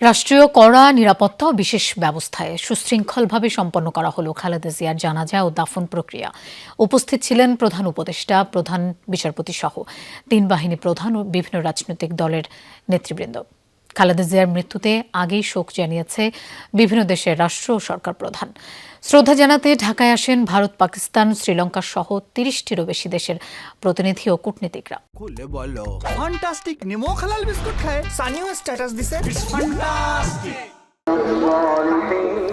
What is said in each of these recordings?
রাষ্ট্রীয় কড়া নিরাপত্তা ও বিশেষ ব্যবস্থায় সুশৃঙ্খলভাবে সম্পন্ন করা হলো খালেদা জিয়ার জানাজা ও দাফন প্রক্রিয়া। উপস্থিত ছিলেন প্রধান উপদেষ্টা, প্রধান বিচারপতি সহ। তিন বাহিনী প্রধান ও বিভিন্ন রাজনৈতিক দলের নেতৃবৃন্দ। খালেদা জিয়ার মৃত্যুতে আগেই শোক জানিয়েছে বিভিন্ন দেশের রাষ্ট্র ও সরকার প্রধান। শ্রদ্ধা জানাতে ঢাকায় আসেন ভারত, পাকিস্তান, শ্রীলঙ্কা সহ তিরিশটিরও বেশি দেশের প্রতিনিধি ও কূটনীতিকরা। খুলে বলো। নিমো বিস্কুট খায়। স্ট্যাটাস দিছে।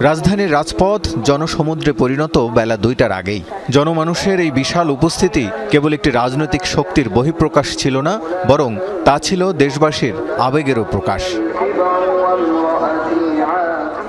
রাজধানীর রাজপথ জনসমুদ্রে পরিণত বেলা দুইটার আগেই। জনমানুষের এই বিশাল উপস্থিতি কেবল একটি রাজনৈতিক শক্তির বহিঃপ্রকাশ ছিল না, বরং তা ছিল দেশবাসীর আবেগেরও প্রকাশ।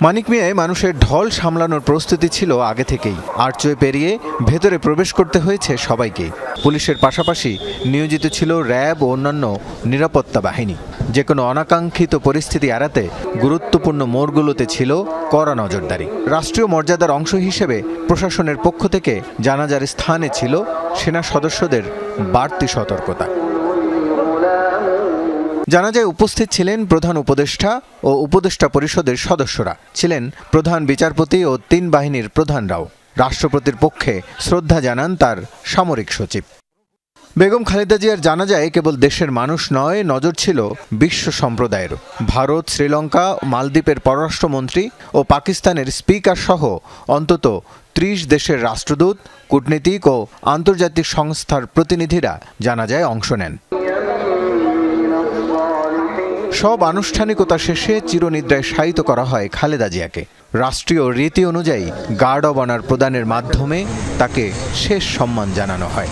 মানিক মিয়ায় মানুষের ঢল সামলানোর প্রস্তুতি ছিল আগে থেকেই। আর্চওয়ে পেরিয়ে ভেতরে প্রবেশ করতে হয়েছে সবাইকে। পুলিশের পাশাপাশি নিয়োজিত ছিল র্যাব ও অন্যান্য নিরাপত্তা বাহিনী। যে কোনো অনাকাঙ্ক্ষিত পরিস্থিতি এড়াতে গুরুত্বপূর্ণ মোড়গুলোতে ছিল কড়া নজরদারি। রাষ্ট্রীয় মর্যাদার অংশ হিসেবে প্রশাসনের পক্ষ থেকে জানাজার স্থানে ছিল সেনা সদস্যদের বাড়তি সতর্কতা। জানা যায়, উপস্থিত ছিলেন প্রধান উপদেষ্টা ও উপদেষ্টা পরিষদের সদস্যরা। ছিলেন প্রধান বিচারপতি ও তিন বাহিনীর প্রধানরাও। রাষ্ট্রপতির পক্ষে শ্রদ্ধা জানান তার সামরিক সচিব। বেগম খালেদা জিয়ার জানা যায়, কেবল দেশের মানুষ নয়, নজর ছিল বিশ্ব সম্প্রদায়ের। ভারত, শ্রীলঙ্কা, মালদ্বীপের পররাষ্ট্রমন্ত্রী ও পাকিস্তানের স্পিকার সহ অন্তত ত্রিশ দেশের রাষ্ট্রদূত, কূটনীতিক ও আন্তর্জাতিক সংস্থার প্রতিনিধিরা জানা যায় অংশ নেন। সব আনুষ্ঠানিকতা শেষে চিরনিদ্রায় শায়িত করা হয় খালেদা জিয়াকে। রাষ্ট্রীয় রীতি অনুযায়ী গার্ড অব অনার প্রদানের মাধ্যমে তাকে শেষ সম্মান জানানো হয়।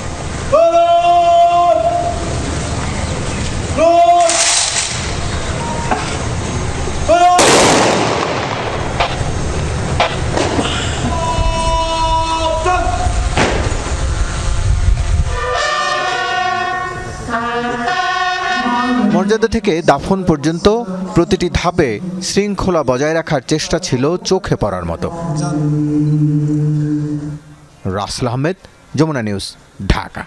মর্যাদা থেকে দাফন পর্যন্ত প্রতিটি ধাপে শৃঙ্খলা বজায় রাখার চেষ্টা ছিল চোখে পড়ার মতো। রাসেল আহমেদ, যমুনা নিউজ, ঢাকা।